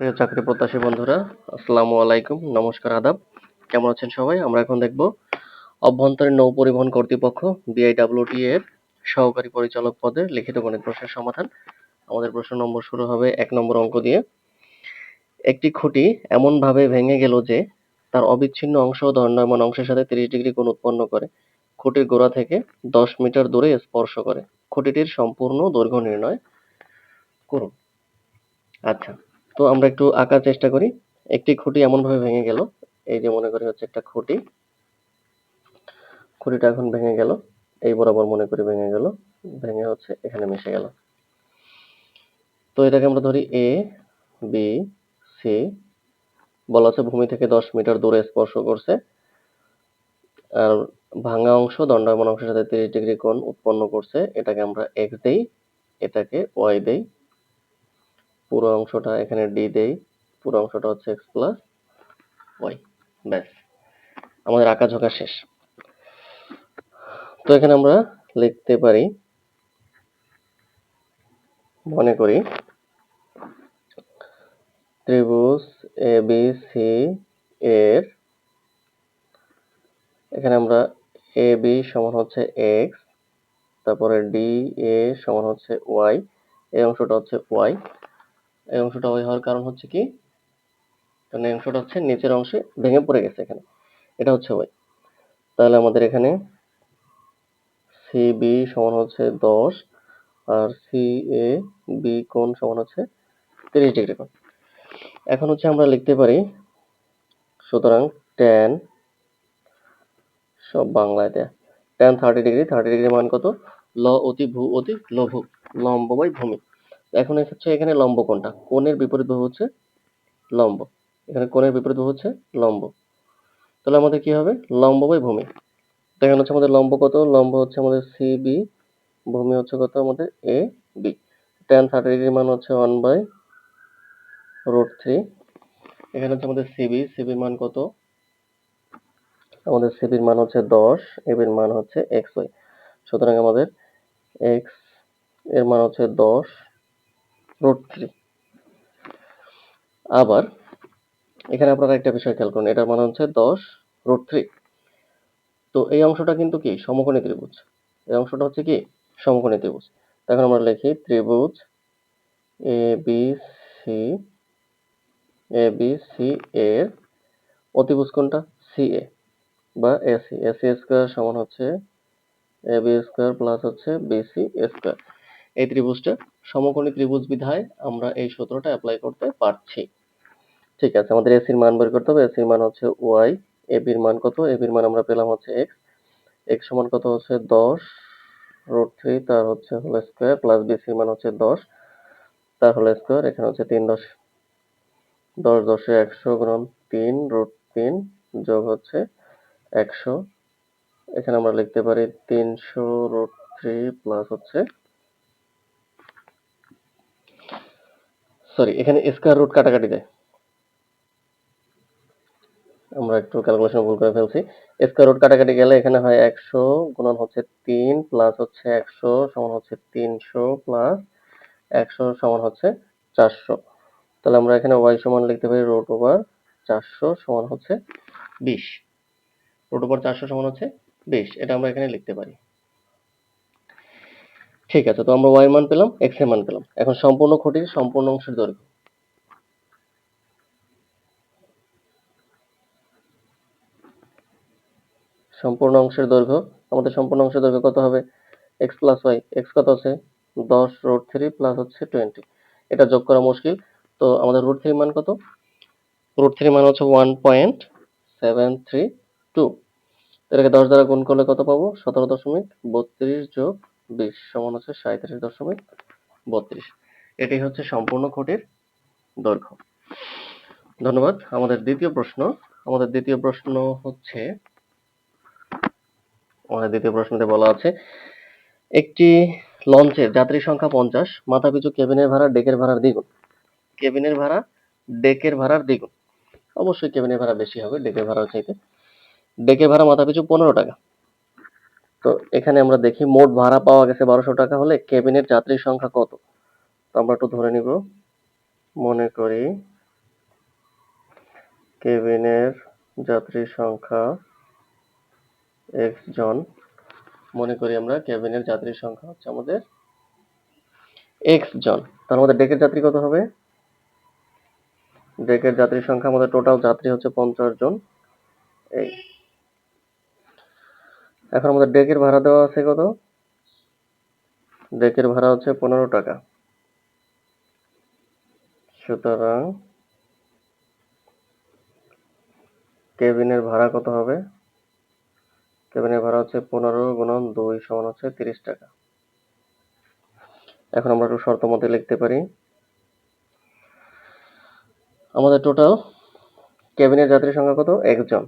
প্রিয় চাকরি প্রত্যাশী বন্ধুরা, আসসালামু আলাইকুম, নমস্কার, আদাব। কেমন আছেন সবাই? আমরা এখন দেখব অভ্যন্তরীণ নৌ পরিবহন কর্তৃপক্ষ বিআইডব্লিউটি এর সহকারী পরিচালক পদে লিখিত গণিত প্রশ্নের সমাধান। আমাদের প্রশ্ন নম্বর শুরু হবে এক নম্বর অঙ্ক দিয়ে। একটি খুঁটি এমনভাবে ভেঙে গেল যে তার অবিচ্ছিন্ন অংশ দণ্ডায়মান অংশের সাথে তিরিশ ডিগ্রি কোণ উৎপন্ন করে। খুঁটির গোড়া থেকে দশ মিটার দূরে স্পর্শ করে। খুঁটিটির সম্পূর্ণ দৈর্ঘ্য নির্ণয় করুন। আচ্ছা তো আমরা একটু আঁকার চেষ্টা করি। একটি খুঁটি এমনভাবে ভেঙে গেল। এই যে মনে করি হচ্ছে একটা খুঁটি। খুঁটিটা এখন ভেঙে গেল। এই বরাবর মনে করি ভেঙে গেল। ভেঙে হচ্ছে এখানে মিশে গেল। তো এটাকে আমরা ধরি এ বি সি বলা আছে ভূমি থেকে দশ মিটার দূরে স্পর্শ করছে। আর ভাঙা অংশ, দণ্ডায়মান অংশের সাথে তিরিশ ডিগ্রি কোণ উৎপন্ন করছে। এটাকে আমরা এক্স দেই। এটাকে ওয়াই দেই। পুরো অংশটা এখানে ডি দেই। পুরো অংশটা হচ্ছে এক্স প্লাস ওয়াই ব্যাস। আমাদের আঁকা ঝোঁকা শেষ। তো এখানে আমরা লিখতে পারি, মনে করি, ত্রিভুজ এ বি সি এর, এখানে আমরা এ বি সমান হচ্ছে এক্স তারপরে ডি এ সমান হচ্ছে ওয়াই এই অংশটা হচ্ছে ওয়াই এই অংশটা ওয়াই হওয়ার কারণ হচ্ছে কি? কারণ এই অংশটা হচ্ছে নিচের অংশে ভেঙে পড়ে গেছে এখানে। এটা হচ্ছে ওয়াই তাহলে আমাদের এখানে সি বি সমান হচ্ছে দশ আর সি এ বি কোণ সমান হচ্ছে তিরিশ ডিগ্রি কোণ। এখন হচ্ছে আমরা লিখতে পারি, সুতরাং টেন সব বাংলায় দেয়া। Tan thirty degree thirty degree মান কত? ল অতি ভূ অতি লঘু, লম্ব বাই ভূমি। এখন হচ্ছে এখানে লম্ব কোনটা কোণের বিপরীত বাহু হচ্ছে লম্ব। এখানে কোণের বিপরীত বাহু হচ্ছে লম্ব। তাহলে আমাদের কি হবে? লম্ব বাই ভূমি। তো এখানে হচ্ছে আমাদের লম্ব কত? লম্ব হচ্ছে আমাদের সি বি ভূমি হচ্ছে কত? আমাদের এ বি ট্যান থার্টি মান হচ্ছে ওয়ান বাই রুট থ্রি এখানে হচ্ছে আমাদের সিবি সিবির মান কত? আমাদের সিবির মান হচ্ছে দশ এবির মান হচ্ছে এক্স ওয়াই সুতরাং আমাদের এক্সের মান হচ্ছে দশ রুট থ্রি আবার, এখানে আপনারা একটা বিষয় খেয়াল করুন এটার মান হচ্ছে দশ রুট থ্রি তো এই অংশটা কিন্তু কি? সমকোণী ত্রিভুজ। এই অংশটা হচ্ছে কি? সমকোণী ত্রিভুজ। এখন আমরা লিখি ত্রিভুজ A B C A B C এর অতিভুজ কোনটা? সি এ বা এসি এসি স্কোয়ার সমান হচ্ছে এ বি স্কোয়ার প্লাস হচ্ছে বি বিসি স্কোয়ার এই ত্রিভুজটা সমকোণী ত্রিভুজ বিধায় আমরা এই সূত্রটা অ্যাপ্লাই করতে পারছি। ঠিক আছে, আমাদের এসির মান বের করতে হবে। এসির মান হচ্ছে ওয়াই এ এবির মান কত? এ এবির মান আমরা পেলাম হচ্ছে এক্স এক্স সমান কত হচ্ছে? দশ। রুট থ্রি তার হচ্ছে হোল স্কোয়ার প্লাস বি বিসির মান হচ্ছে দশ। তার হোল স্কোয়ার এখানে হচ্ছে তিন দশ। দশ দশে একশো গুণন তিন রুট তিন যোগ হচ্ছে একশো। এখানে আমরা লিখতে পারি তিনশো রুট থ্রি প্লাস হচ্ছে সরি এখানে স্কোয়ার রুট কাটাকাটি দেয়। আমরা একটু ক্যালকুলেশন ভুল করে ফেলছি। স্কোয়ার রুট কাটাকাটি গেলে এখানে হয় একশো গুণন হচ্ছে তিন প্লাস হচ্ছে একশো সমান হচ্ছে তিনশো প্লাস একশো সমান হচ্ছে চারশো। তাহলে আমরা এখানে ওয়াই সমান লিখতে পারি রুট ওভার চারশো সমান হচ্ছে বিশ। রুট ওভার চারশো সমান হচ্ছে বিশ। এটা আমরা এখানে লিখতে পারি। ঠিক আছে, তো আমরা ওয়াই মান পেলাম এক্সের মান পেলাম। এখন সম্পূর্ণ খুঁটির সম্পূর্ণ অংশের দৈর্ঘ্য। সম্পূর্ণ অংশের দৈর্ঘ্য, আমাদের সম্পূর্ণ অংশের দৈর্ঘ্য কত হবে? এক্স প্লাস ওয়াই এক্স কত আছে? দশ রুট থ্রি প্লাস হচ্ছে টোয়েন্টি এটা যোগ করা মুশকিল। তো আমাদের রুট থ্রি মান কত? রুট থ্রি মান হচ্ছে one point seven three two এটাকে দশ দ্বারা গুণ করলে কত পাবো? সতেরো দশমিক বত্রিশ যোগ বিশ সমান হচ্ছে সাঁত্রিশ দশমিক বত্রিশ। এটাই হচ্ছে সম্পূর্ণ খুঁটির দৈর্ঘ্য। ধন্যবাদ। আমাদের দ্বিতীয় প্রশ্ন, আমাদের দ্বিতীয় প্রশ্ন হচ্ছে, আমাদের দ্বিতীয় প্রশ্নতে বলা আছে, একটি লঞ্চের যাত্রী সংখ্যা পঞ্চাশ, মাথাপিছু কেবিনের ভাড়া, ডেকের ভাড়ার দ্বিগুণ। কেবিনের ভাড়া, ডেকের ভাড়ার দ্বিগুণ। অবশ্যই কেবিনের ভাড়া বেশি হবে, ডেকের ভাড়ার চাইতে। ডেকের ভাড়া, মাথাপিছু পনেরো টাকা। তো এখানে আমরা দেখি, মোট ভাড়া পাওয়া গেছে বারোশো টাকা হলে কেবিনের যাত্রীর সংখ্যা কত? তো আমরা একটু ধরে নিব। মনে করি কেবিনের যাত্রীর সংখ্যা এক্স জন মনে করি আমরা কেবিনের যাত্রীর সংখ্যা হচ্ছে আমাদের এক্স জন তার মধ্যে ডেকের যাত্রী কত হবে? ডেকের যাত্রীর সংখ্যা আমাদের টোটাল যাত্রী হচ্ছে পঞ্চাশ জন। এই এখন আমাদের ডেকের ভাড়া দেওয়া আছে কত? ডেকের ভাড়া হচ্ছে পনেরো টাকা। সুতরাং কেবিনের ভাড়া কত হবে? কেবিনের ভাড়া হচ্ছে পনেরো গুণন দুই সমান হচ্ছে তিরিশ টাকা। এখন আমরা একটু শর্ত মতে লিখতে পারি। আমাদের টোটাল কেবিনের যাত্রী সংখ্যা কত? একজন।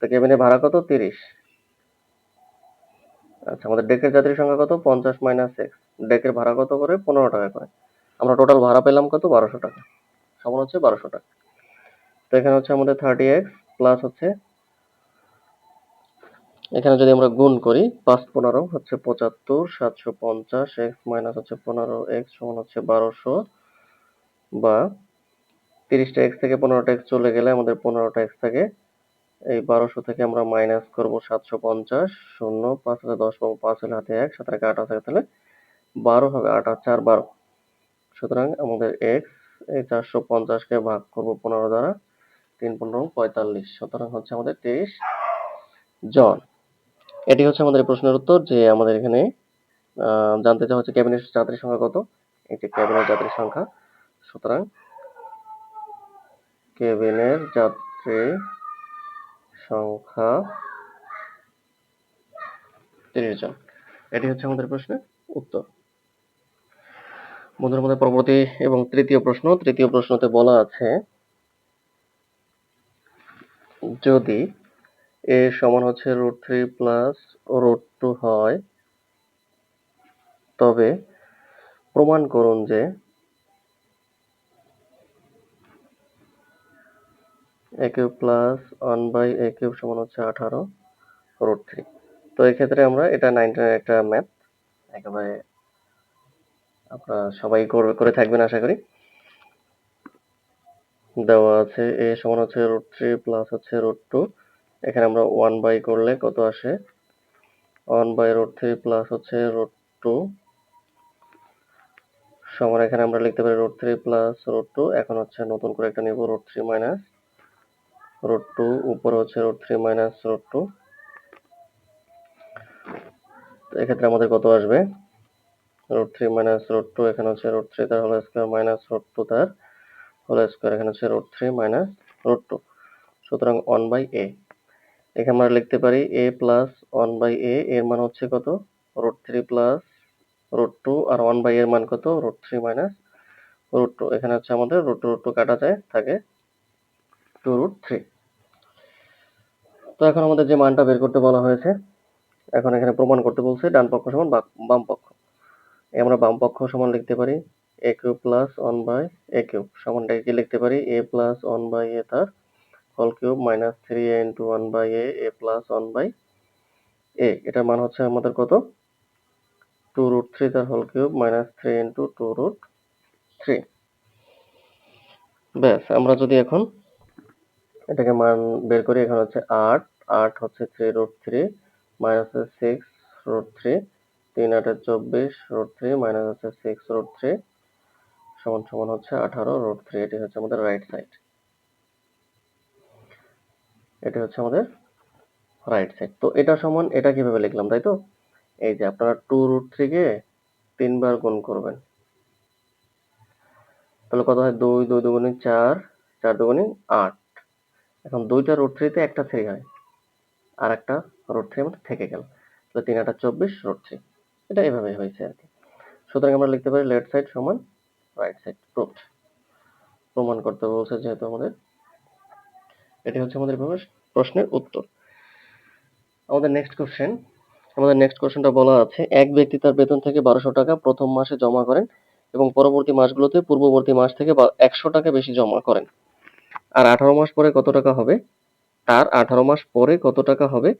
তো কেবিনের ভাড়া কত? তিরিশ। আচ্ছা আমাদের ডেকের যাত্রী সংখ্যা কত? পঞ্চাশ মাইনাস এক্স ডেকের ভাড়া কত করে? পনেরো টাকা করে। আমরা টোটাল ভাড়া পেলাম কত? বারোশো টাকা। সমান হচ্ছে বারোশো টাকা। তো এখানে হচ্ছে আমাদের থার্টি এক্স প্লাস হচ্ছে, এখানে যদি আমরা গুণ করি, পাঁচ পনেরো হচ্ছে পঁচাত্তর, সাতশো পঞ্চাশ এক্স মাইনাস হচ্ছে পনেরো এক্স সমান হচ্ছে বারোশো, বা তিরিশটা এক্স থেকে পনেরোটা এক্স চলে গেলে আমাদের পনেরোটা এক্স থাকে এই বারোশো থেকে আমরা মাইনাস করব সাতশো পঞ্চাশ, শূন্য, পাঁচ হাজার দশ পাবো, পাঁচ হলে হাতে এক, সাত আট আছে তাহলে বারো হবে, আট আর চার, বারো। সুতরাং আমাদের এক্স এই চারশো পঞ্চাশকে ভাগ করব পনেরো দ্বারা, তিন পনেরো পঁয়তাল্লিশ। সুতরাং হচ্ছে আমাদের তেইশ জন। এটি হচ্ছে আমাদের প্রশ্নের উত্তর যে আমাদের এখানে জানতে চাওয়া হচ্ছে ক্যাবিনেট যাত্রীর সংখ্যা কত? যে ক্যাবিনেট যাত্রীর সংখ্যা। সুতরাং কেবিনের যাত্রী সংখ্যা তিরিশ জন এটি হচ্ছে আমাদের প্রশ্নের উত্তর। বন্ধুরা, আমাদের পরবর্তী এবং তৃতীয় প্রশ্ন, তৃতীয় প্রশ্নতে বলা আছে, যদি এ সমান হচ্ছে root three plus root two হয়, তবে প্রমাণ করুন যে A cube plus one by A cube সমান হচ্ছে আঠারো রুট থ্রি তো এক্ষেত্রে আমরা এটা নাইনটিনের একটা ম্যাথ একেবারে আপনারা সবাই করবে করে থাকবেন আশা করি। দেওয়া আছে এ সমান হচ্ছে রুট থ্রি প্লাস হচ্ছে রুট টু এখানে আমরা ওয়ান বাই করলে কত আসে? One by root three plus হচ্ছে রুট টু সমান এখানে আমরা লিখতে পারি root three plus root two এখন হচ্ছে নতুন করে একটা নিব root three minus root two, উপরে হচ্ছে root three minus root two. এক্ষেত্রে আমাদের কত আসবে? Root three minus root two এখানে হচ্ছে রুট থ্রি, তার whole square minus root two, তার হোল স্কোয়ার এখানে হচ্ছে root three minus root two. সুতরাং ওয়ান বাই এ। এখানে আমরা লিখতে পারি a plus one by a, এর মান হচ্ছে কত? Root three plus root two, R one by এর মান কত? Root three minus root two. এখানে হচ্ছে আমাদের রুট টু রুট টু কাটা যায়, থাকে। টু রুট থ্রি তো এখন আমাদের যে মানটা বের করতে বলা হয়েছে, এখন এখানে প্রমাণ করতে বলছে ডান পক্ষ সমান বাম পক্ষ। আমরা বাম পক্ষ সমান লিখতে পারি a cube plus one by a cube সমানটাকে কি লিখতে পারি? A plus one by a তার whole cube minus three a into one by a a plus one by a এটার মান হচ্ছে আমাদের কত? টু রুট থ্রি তার whole cube minus three into two root three ব্যাস, আমরা যদি এখন এটাকে মান বের করি, এখানে হচ্ছে আট আট হচ্ছে থ্রি রুট থ্রি মাইনাস হচ্ছে সিক্স রুট থ্রি তিন আটে চব্বিশ রুট থ্রি মাইনাস হচ্ছে সিক্স রুট থ্রি সমান সমান হচ্ছে আঠারো রুট থ্রি এটি হচ্ছে আমাদের রাইট সাইড এটি হচ্ছে আমাদের রাইট সাইড তো এটা সমান, এটা কীভাবে লিখলাম তাই তো? এই যে আপনারা টু রুট থ্রিকে তিনবার গুণ করবেন। তাহলে কত হয়? দুই দুই দুগুণে চার চার দুগুণে আট। এখন দুইটা রুট থ্রিতে একটা থ্রি হয়, আর একটা রুট থ্রি আমাদের থেকে গেল। তাহলে তিন আটা চব্বিশ রুট থ্রি এটা এভাবেই হয়েছে আর কি। সুতরাং আমরা লিখতে পারি লেফট সাইড সমান রাইট সাইড প্রুফ প্রমাণ করতে বলছে যেহেতু আমাদের এটি হচ্ছে আমাদের প্রশ্নের উত্তর। আমাদের নেক্সট কোশ্চেন আমাদের নেক্সট কোশ্চেনটা বলা আছে, এক ব্যক্তি তার বেতন থেকে বারোশো টাকা প্রথম মাসে জমা করেন এবং পরবর্তী মাসগুলোতে পূর্ববর্তী মাস থেকে একশো টাকা বেশি জমা করেন। আর আঠারো মাস পরে কত টাকা হবে? তার আঠারো মাস পরে কত টাকা হবে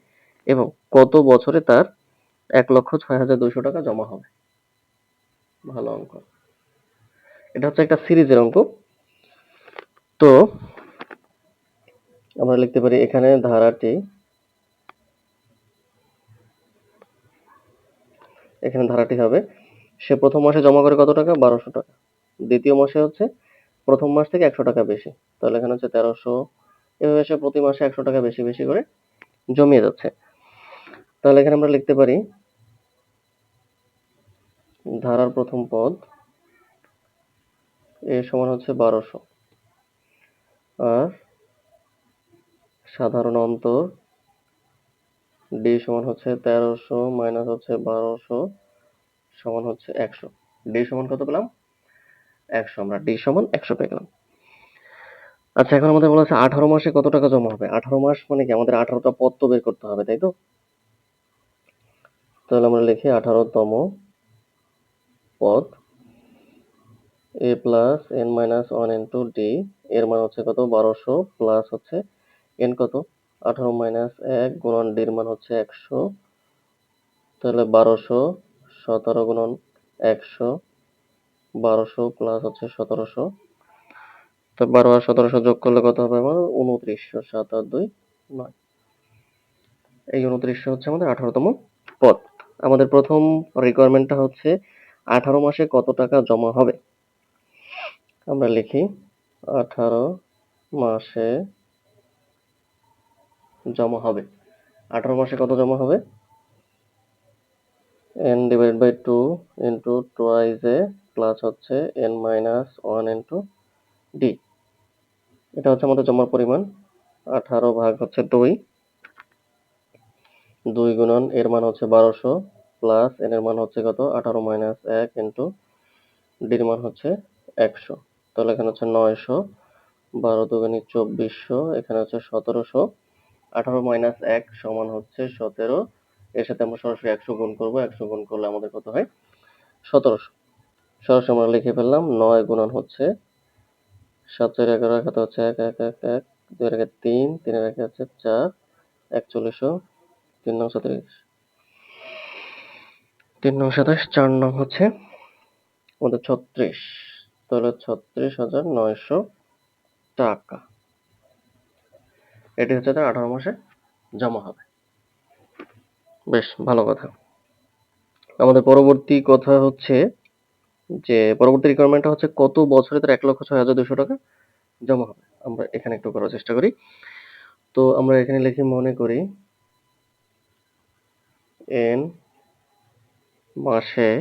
এবং কত বছরে তার এক লক্ষ ছয় হাজার দুইশো টাকা জমা হবে? ভালো অঙ্ক। এটা হচ্ছে একটা সিরিজের অঙ্ক। তো আমরা লিখতে পারি এখানে ধারাটি এখানে ধারাটি হবে, সে প্রথম মাসে জমা করে কত টাকা? বারোশো টাকা। দ্বিতীয় মাসে হচ্ছে প্রথম মাস থেকে একশো টাকা বেশি। তাহলে এখানে হচ্ছে তেরোশো। এভাবে সে প্রতি মাসে একশো টাকা বেশি বেশি করে জমিয়ে যাচ্ছে। তাহলে এখানে আমরা লিখতে পারি, ধারার প্রথম পদ এ সমান হচ্ছে বারোশো। আর সাধারণ অন্তর ডি সমান হচ্ছে তেরোশো মাইনাস হচ্ছে বারোশো সমান হচ্ছে একশো। ডি সমান কত পেলাম? একশো আমরা ডি সমান একশো পেয়ে গেলাম। আচ্ছা এখন আমাদের বলা আছে আঠারো মাসে কত টাকা জমা হবে? আঠারো মাস মানে কি? আমাদের আঠারোটা পদ তো বের করতে হবে, তাই তো? তাহলে আমরা লিখি আঠারোতম পদ a plus n minus one into d, এর মান হচ্ছে কত? বারোশো প্লাস হচ্ছে এন কত? আঠারো মাইনাস এক গুণন ডির মান হচ্ছে একশো। তাহলে বারোশো সতেরো গুণন একশো বারোশো প্লাস হচ্ছে সতেরোশো। তো বারো আর সতেরোশো যোগ করলে কত হবে আমার? উনত্রিশশো, সাত আর দুই নয়। এই উনত্রিশশো হচ্ছে আমাদের আঠারোতম পদ। আমাদের প্রথম রিকোয়ারমেন্টটা হচ্ছে আঠারো মাসে কত টাকা জমা হবে? আমরা লিখি, আঠারো মাসে জমা হবে। আঠারো মাসে কত জমা হবে? N divide by two into twice a plus হচ্ছে n minus one into d এটা হচ্ছে আমাদের জমার পরিমাণ। আঠারো ভাগ হচ্ছে দুই। দুই গুণন, এর মান হচ্ছে বারোশো প্লাস এন এর মান হচ্ছে কত? আঠারো মাইনাস এক ইন্টু ডির মান হচ্ছে একশো। তাহলে এখানে হচ্ছে নয়শো। বারো দুগুণি চব্বিশশো, এখানে হচ্ছে সতেরোশো। আঠারো মাইনাস এক সমান হচ্ছে সতেরো। এর সাথে আমরা সরাসরি একশো গুণ করব। একশো গুণ করলে আমাদের কত হয়? সতেরোশো। সরাসরি আমরা লিখে ফেললাম। নয় গুণন হচ্ছে সাত চার এগারো এক হচ্ছে এক এক এক এক। দুই একে তিন, তিনের একে হচ্ছে চার। একচল্লিশশো তিন নং সাতাশ তিন নং সাতাশ চার নং হচ্ছে আমাদের ছত্রিশ। তাহলে ছত্রিশ হাজার নয়শো টাকা। এটি হচ্ছে তার আঠারো মাসে জমা হবে। বেশ, ভালো কথা। আমাদের পরবর্তী কথা হচ্ছে যে পরবর্তী রিকোয়ারমেন্টটা হচ্ছে কত বছরে তার এক লক্ষ ছয় হাজার দুশো টাকা জমা হবে। আমরা এখানে একটু করার চেষ্টা করি। তো আমরা এখানে লিখি, মনে করি এন মাসে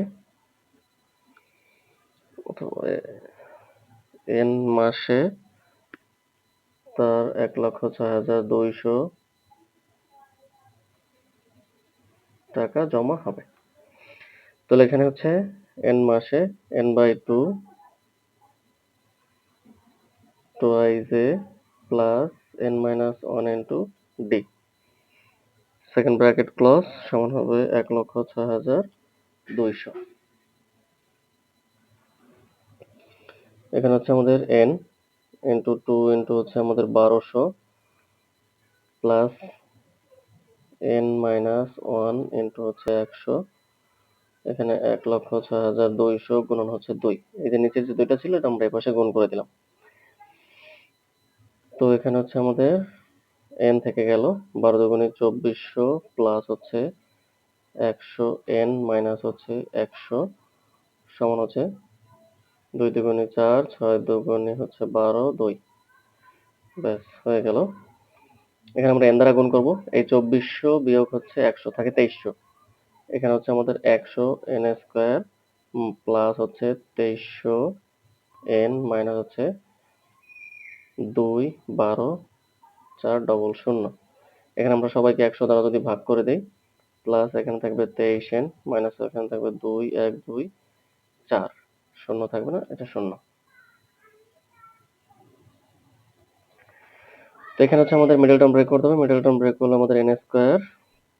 এন মাসে তার এক লক্ষ ছয় হাজার দুইশো টাকা জমা হবে। তাহলে এখানে হচ্ছে এন মাসে n by two twice a plus n minus one into d second bracket close সমান হবে এক লক্ষ ছয় হাজার দুইশো। এখানে হচ্ছে আমাদের এন ইন্টু টু ইন্টু হচ্ছে আমাদের বারোশো plus n minus one into হচ্ছে একশো। এখানে এক লক্ষ ছয় হাজার দুইশো গুণন হচ্ছে দুই। এই যে নিচের যে দুইটা ছিল, এটা আমরা এই পাশে গুণ করে দিলাম। তো এখানে হচ্ছে আমাদের এন থেকে গেল, বারো দুগুণে চব্বিশশো প্লাস হচ্ছে একশো এন মাইনাস হচ্ছে একশো, সমান হচ্ছে দুই দুগুণে চার, ছয় দুগুণে হচ্ছে বারো, দুই। ব্যাস, হয়ে গেল। এখানে আমরা এন দ্বারা গুণ করব। এই চব্বিশশো বিয়োগ হচ্ছে একশো, থাকে তেইশশো। এখানে হচ্ছে আমাদের একশো এন স্কোয়ার প্লাস হচ্ছে তেইশশো এন মাইনাস হচ্ছে দুই, বারো, চার ডবল শূন্য। এখানে আমরা সবাইকে একশো দ্বারা যদি ভাগ করে দিই প্লাস এখানে থাকবে তেইশ এন মাইনাস এখানে থাকবে দুই, এক, দুই, চার। শূন্য থাকবে না, এটা শূন্য। তো এখানে হচ্ছে আমাদের মিডল টার্ম ব্রেক করতে হবে। মিডল টার্ম ব্রেক করলে আমাদের এন স্কোয়ার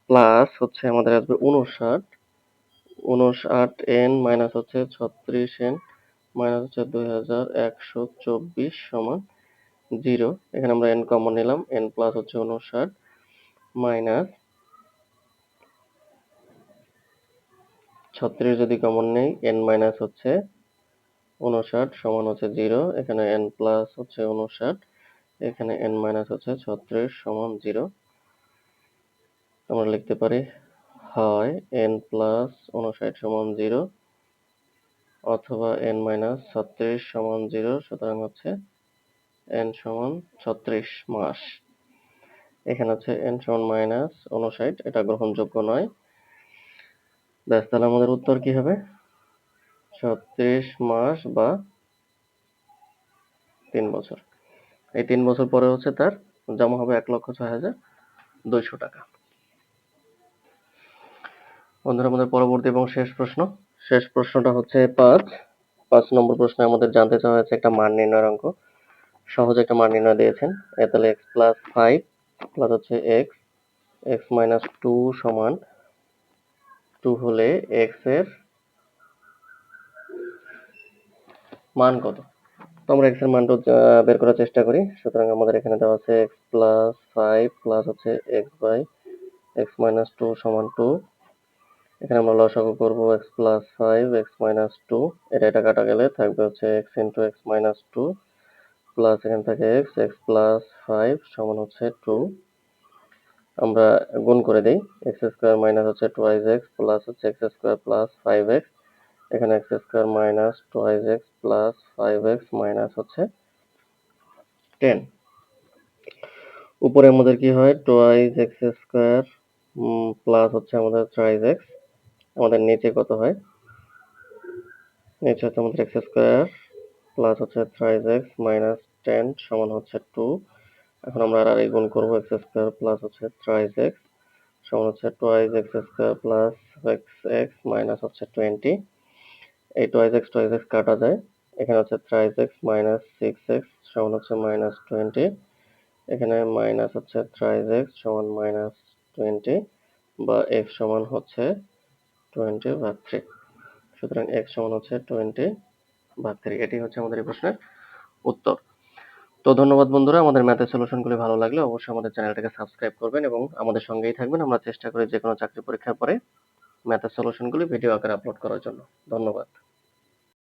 প্লাস হচ্ছে আমাদের আসবে উনষাট উনষাট এন মাইনাস হচ্ছে ছত্রিশ এন মাইনাস হচ্ছে দুই হাজার একশো চব্বিশ সমান জিরো। এখানে আমরা এন কমন নিলাম এন প্লাস হচ্ছে উনষাট মাইনাস ছত্রিশ যদি কমন নেই এন মাইনাস হচ্ছে উনষাট সমান হচ্ছে জিরো। এখানে এন প্লাস হচ্ছে উনষাট এখানে এন মাইনাস হচ্ছে ছত্রিশ সমান জিরো। আমরা লিখতে পারি হয় এন প্লাস উনষাট সমান জিরো অথবা এন মাইনাস ছত্রিশ সমান জিরো সুতরাং হচ্ছে এন সমান ছত্রিশ মাস। এখানে হচ্ছে এন সমান মাইনাস উনষাট, এটা গ্রহণযোগ্য নয়। ব্যাস, তাহলে আমাদের উত্তর কি হবে? ছত্রিশ মাস বা তিন বছর। এই তিন বছর পরে হচ্ছে তার জমা হবে এক লক্ষ ছয় হাজার দুইশো টাকা। বন্ধুরা, আমাদের পরবর্তী এবং শেষ প্রশ্ন। শেষ প্রশ্নটা হচ্ছে পাঁচ। পাঁচ নম্বর প্রশ্নে আমাদের জানতে চাওয়া হয়েছে একটা মান নির্ণয়ের অঙ্ক। সহজ একটা মান নির্ণয় দিয়েছেন। তাহলে এক্স প্লাস ফাইভ প্লাস হচ্ছে এক্স এক্স মাইনাস টু সমান টু হলে এক্সের মান কত? তো আমরা এক্সের মানটা বের করার চেষ্টা করি। সুতরাং আমাদের এখানে দেওয়া আছে এক্স প্লাস ফাইভ প্লাস হচ্ছে x by x minus two সমান টু এখানে আমরা লসাগু করব x plus five x minus two এটা এটা কাটা গেলে থাকবে হচ্ছে x into x minus two plus এখানে থাকে এক্স এক্স প্লাস ফাইভ সমান হচ্ছে টু আমরা গুণ করে দিই এক্স স্কোয়ার মাইনাস হচ্ছে টোয়াইজ এক্স প্লাস হচ্ছে x square plus five x এখানে x square minus twice x plus five x minus হচ্ছে টেন উপরে আমাদের কি হয়? টোয়াইজ এক্স স্কোয়ার প্লাস হচ্ছে আমাদের থ্রাইজ এক্স আমাদের নিচে কত হয়? নিচে হচ্ছে আমাদের এক্স স্কোয়ার প্লাস হচ্ছে থ্রাইজ এক্স মাইনাস টেন সমান হচ্ছে টু এখন আমরা আর গুণ করব এক্স স্কোয়ার প্লাস হচ্ছে থ্রাইজ এক্স সমান হচ্ছে twice x square plus x x minus হচ্ছে টোয়েন্টি এই টোয়াইজ এক্স টোয়াইজ এক্স কাটা যায়। এখানে হচ্ছে thrice x minus six x সমান হচ্ছে মাইনাস টোয়েন্টি এখানে মাইনাস হচ্ছে থ্রাইজ এক্স সমান মাইনাস টোয়েন্টি বা এক্স সমান হচ্ছে টোয়েন্টি ভাগ থ্রি সুতরাং এক্স সমান হচ্ছে টোয়েন্টি ভাগ থ্রি এটি হচ্ছে আমাদের এই প্রশ্নের উত্তর। তো ধন্যবাদ বন্ধুরা, আমাদের ম্যাথের সলিউশনগুলি ভালো লাগলে অবশ্যই আমাদের চ্যানেলটাকে সাবস্ক্রাইব করবেন এবং আমাদের সঙ্গেই থাকবেন। আমরা চেষ্টা করি যে কোনো চাকরি পরীক্ষার পরে ম্যাথের সলিউশনগুলি ভিডিও আকারে আপলোড করার জন্য। ধন্যবাদ।